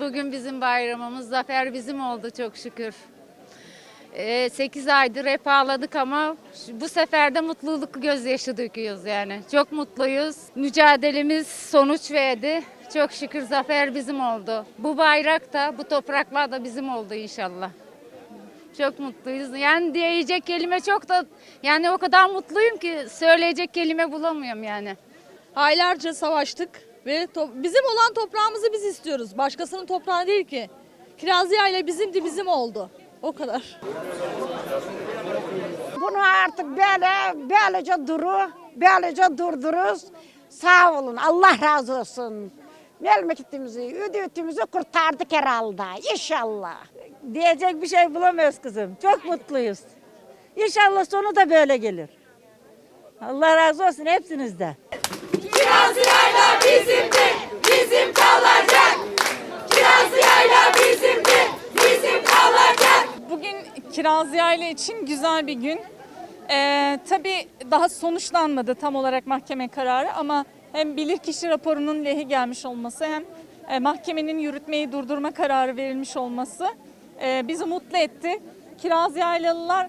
Bugün bizim bayramımız, zafer bizim oldu çok şükür. 8 aydır hep ağladık ama bu sefer de mutluluk gözyaşı döküyoruz yani. Çok mutluyuz. Mücadelemiz sonuç verdi. Çok şükür zafer bizim oldu. Bu bayrak da, bu topraklar da bizim oldu inşallah. Çok mutluyuz. Yani diyecek kelime çok da yani o kadar mutluyum ki söyleyecek kelime bulamıyorum yani. Aylarca savaştık ve to- bizim olan toprağımızı biz istiyoruz. Başkasının toprağı değil ki. Kirazlıya ile bizimdi bizim oldu. O kadar. Bunu artık böyle, böylece duru, böylece durdururuz. Sağ olun, Allah razı olsun. Memleketimizi, üdütümüzü kurtardık herhalde. İnşallah. Diyecek bir şey bulamıyoruz kızım. Çok mutluyuz. İnşallah sonu da böyle gelir. Allah razı olsun hepsinizden. Bugün Kiraz Yayla için güzel bir gün. Ee, tabii daha sonuçlanmadı tam olarak mahkeme kararı ama hem bilirkişi raporunun lehi gelmiş olması hem e, mahkemenin yürütmeyi durdurma kararı verilmiş olması e, bizi mutlu etti. Kiraz Yaylalılar,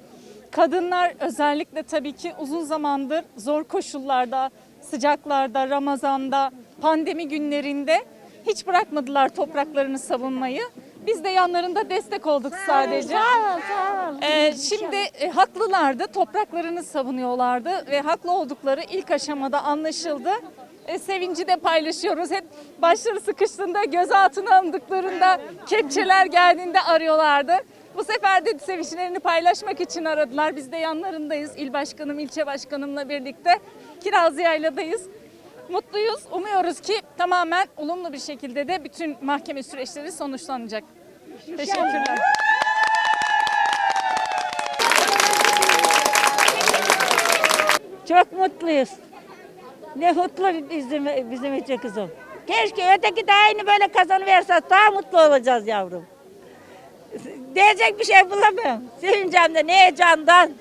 kadınlar özellikle tabii ki uzun zamandır zor koşullarda, sıcaklarda, Ramazan'da, pandemi günlerinde hiç bırakmadılar topraklarını savunmayı. Biz de yanlarında destek olduk sadece. Sağ ol, sağ ol. Ee, şimdi e, haklılardı, topraklarını savunuyorlardı ve haklı oldukları ilk aşamada anlaşıldı. E, sevinci de paylaşıyoruz. Hep başları sıkıştığında, gözaltına alındıklarında, kepçeler geldiğinde arıyorlardı. Bu sefer de sevinçlerini paylaşmak için aradılar. Biz de yanlarındayız. İl başkanım, ilçe başkanımla birlikte Kiraz Yayla'dayız. Mutluyuz. Umuyoruz ki tamamen olumlu bir şekilde de bütün mahkeme süreçleri sonuçlanacak. Teşekkürler. Çok mutluyuz. Ne mutlu bizim, bizim için kızım. Keşke öteki de aynı böyle kazanıverse daha mutlu olacağız yavrum. Diyecek bir şey bulamıyorum. Sevincemden, heyecandan.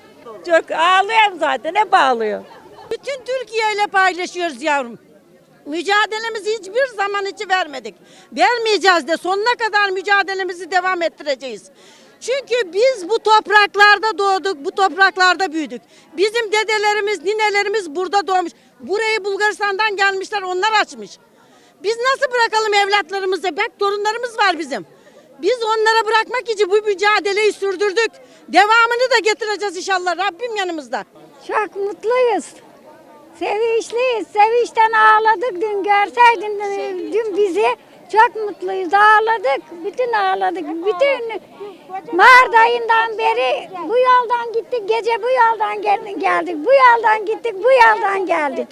Çok ağlıyorum zaten, hep ağlıyor. Bütün Türkiye ile paylaşıyoruz yavrum. Mücadelemizi hiçbir zaman içi vermedik. Vermeyeceğiz de sonuna kadar mücadelemizi devam ettireceğiz. Çünkü biz bu topraklarda doğduk, bu topraklarda büyüdük. Bizim dedelerimiz, ninelerimiz burada doğmuş. Burayı Bulgaristan'dan gelmişler, onlar açmış. Biz nasıl bırakalım evlatlarımızı? Bak torunlarımız var bizim. Biz onlara bırakmak için bu mücadeleyi sürdürdük. Devamını da getireceğiz inşallah. Rabbim yanımızda. Çok mutluyuz. Sevinçliyiz. Sevinçten ağladık dün görseydin dün bizi. Çok mutluyuz. Ağladık. Bütün ağladık. Bütün Mart ayından beri bu yoldan gittik. Gece bu yoldan gel- geldik. Bu yoldan gittik. Bu yoldan geldik.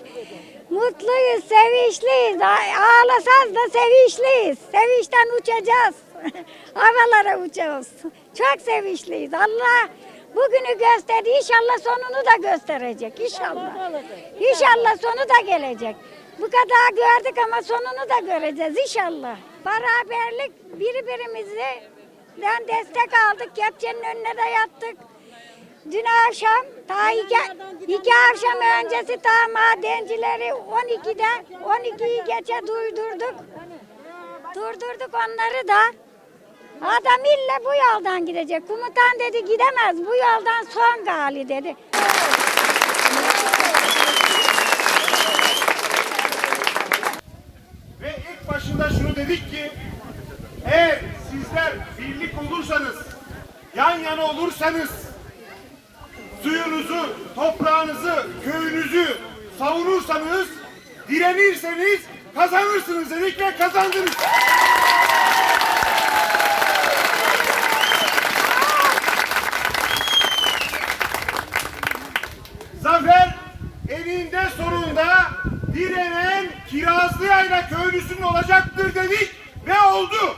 Mutluyuz, sevinçliyiz. Ağlasaz da sevinçliyiz. Sevinçten uçacağız. Havalara uçacağız. Çok sevinçliyiz. Allah bugünü gösterdi. İnşallah sonunu da gösterecek. İnşallah. İnşallah sonu da gelecek. Bu kadar gördük ama sonunu da göreceğiz inşallah. Beraberlik birbirimizden destek aldık. Kepçenin önüne de yattık. Dün akşam ta iki, iki akşam öncesi ta madencileri 12'de 12'yi geçe duydurduk. Durdurduk onları da. Adam illa bu yoldan gidecek. Komutan dedi gidemez bu yoldan son gali dedi. Ve ilk başında şunu dedik ki eğer sizler birlik olursanız, yan yana olursanız, suyunuzu, toprağınızı, köyünüzü savunursanız, direnirseniz kazanırsınız dedik ve kazandınız. Direnen Kirazlıyayla köylüsünün olacaktır dedik ve oldu.